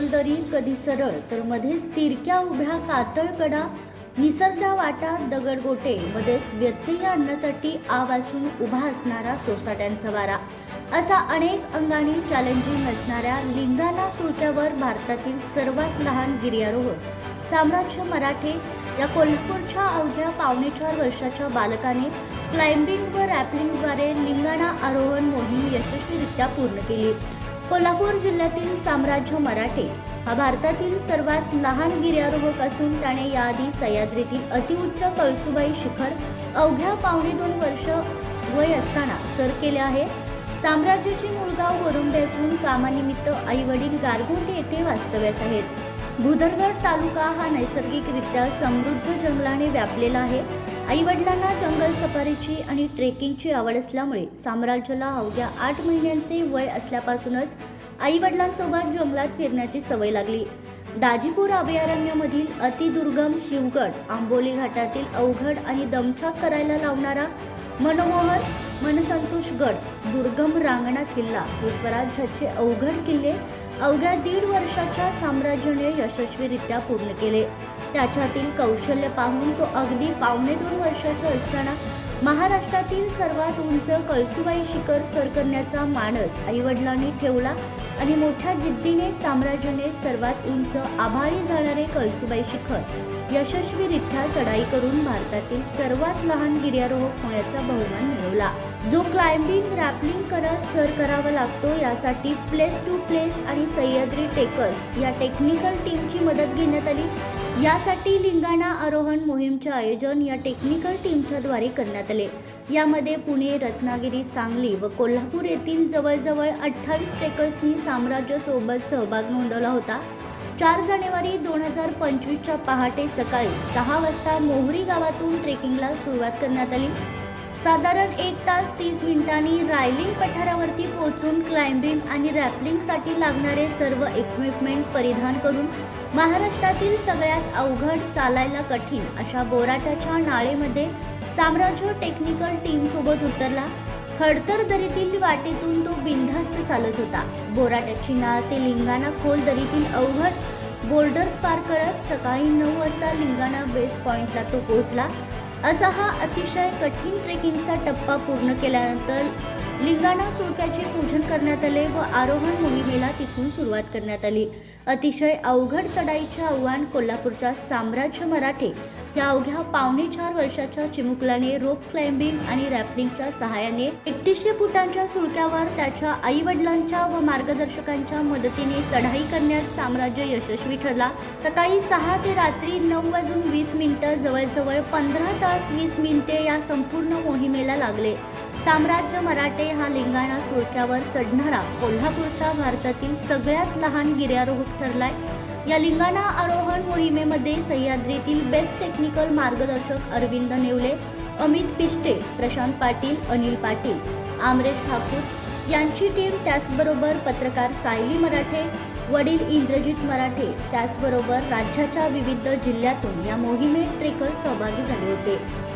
दरी कधी सरळ तर मध्येच तिरक्या उभ्या कातळकडा निसरदा वाटा दगडगोटे मध्येच व्यत्यय आणण्यासाठी आवासून उभा असणारा सोसाट्यांचा वारा. असा अनेक अंगाने चॅलेंजिंग असणाऱ्या लिंगाणा सुरत्यावर भारतातील सर्वात लहान गिर्यारोहक साम्राज्य मराठे या कोल्हापूरच्या अवघ्या पावणे चार वर्षाच्या बालकाने क्लाइम्बिंग व रॅपलिंगद्वारे लिंगाणा आरोहण मोहीम यशस्वीरित्या पूर्ण केली. कोल्हापूर जिल्ह्यातील साम्राज्य मराठे हा भारतातील सर्वात लहान गिर्यारोहक असून त्याने याआधी सह्याद्रीतील अतिउच्च कळसुबाई शिखर अवघ्या पावणे दोन वर्ष वय असताना सर केले आहे. साम्राज्याचे मूळगाव वरुंडे असून कामानिमित्त आई वडील गारगोटे येथे वास्तव्यास आहेत. भुदरगड तालुका हा नैसर्गिकरित्या समृद्ध जंगलाने व्यापलेला आहे. आईवडिलांना जंगल सफारीची आणि ट्रेकिंगची आवड असल्यामुळे साम्राज्याला अवघ्या आठ महिन्यांचे वय असल्यापासूनच आईवडिलांसोबत जंगलात फिरण्याची सवय लागली. दाजीपूर अभयारण्यामधील अतिदुर्गम शिवगड आंबोली घाटातील अवघड आणि दमछाक करायला लावणारा मनोहर मनसंतोषगड दुर्गम रांगणा किल्ला हे स्वराज्याचे अवघड किल्ले अवघ्या दीड वर्षाच्या साम्राज्याने यशस्वीरित्या पूर्ण केले. त्याच्यातील कौशल्य पाहून तो अगदी पावणे दोन वर्षाचा असताना महाराष्ट्रातील सर्वात उंच कळसुबाई शिखर सर करण्याचा मानस आईवडिलांनी ठेवला. आणि मोठ्या जिद्दीने साम्राज्याने सर्वात उंच आभारी जाणारे कळसुबाई शिखर यशस्वीरित्या चढाई करून भारतातील सर्वात लहान गिर्यारोहक होण्याचा बहुमान मिळवला. जो क्लाइम्बिंग रॅपलिंग करत सर करावा लागतो यासाठी प्लेस टू प्लेस आणि सह्याद्री टेकर्स या टेक्निकल टीमची मदत घेण्यात आली. यासाठी लिंगाणा आरोहण मोहीमचे आयोजन या टेक्निकल टीमच्या द्वारे करण्यात आले. यामध्ये पुणे रत्नागिरी सांगली व कोल्हापूर येथील जवळजवळ अठ्ठावीस ट्रेकर्सनी साम्राज्यासोबत सहभाग नोंदवला होता. चार जानेवारी दोन हजार पंचवीसच्या पहाटे सकाळी सहा वाजता मोहरी गावातून ट्रेकिंगला सुरुवात करण्यात आली. साधारण एक तास तीस मिनिटांनी रायलिंग पठारावरती पोहोचून क्लाइम्बिंग आणि रॅपलिंगसाठी लागणारे सर्व इक्विपमेंट परिधान करून महाराष्ट्रातील सगळ्यात अवघड चालायला कठीण अशा बोराटाच्या नाळेमध्ये साम्राज्य टेक्निकल टीमसोबत उतरला. खडतर दरीतील वाटेतून तो बिनधास्त चालत होता. बोराटाची नाळ ते लिंगाणा खोल दरीतील अवघड बोर्डर्स पार करत सकाळी नऊ वाजता लिंगाणा बेस पॉइंटला तो पोहोचला. असा हा अतिशय कठीण ट्रेकिंगचा टप्पा पूर्ण केल्यानंतर लिंगाणा सुळक्याचे पूजन करण्यात आले व आरोहण मोहिमेला तिथून सुरुवात करण्यात आली. अतिशय अवघड चढाईचे आव्हान कोल्हापूरच्या साम्राज्य मराठे या अवघ्या पावणे चार वर्षाच्या चिमुकल्याने रोप क्लाइम्बिंग आणि रॅपलिंगच्या सहाय्याने एकतीसशे फुटांच्या सुळक्यावर त्याच्या आईवडिलांच्या व मार्गदर्शकांच्या मदतीने चढाई करण्यात साम्राज्य यशस्वी ठरला. सकाळी सहा ते रात्री नऊ वाजून वीस मिनिटं जवळजवळ पंधरा तास वीस मिनिटे या संपूर्ण मोहिमेला लागले. साम्राज्य मराठे हा लिंगाणा सुळक्यावर चढणारा कोल्हापूरचा भारतातील सगळ्यात लहान गिर्यारोहक ठरलाय. या लिंगाणा आरोहण मोहिमेमध्ये सह्याद्रीतील बेस्ट टेक्निकल मार्गदर्शक अरविंद नेवले अमित पिष्टे प्रशांत पाटील अनिल पाटील आमरेश ठाकूर यांची टीम त्याचबरोबर पत्रकार सायली मराठे वडील इंद्रजित मराठे त्याचबरोबर राज्याच्या विविध जिल्ह्यातून या मोहिमेत ट्रेकर सहभागी झाले होते.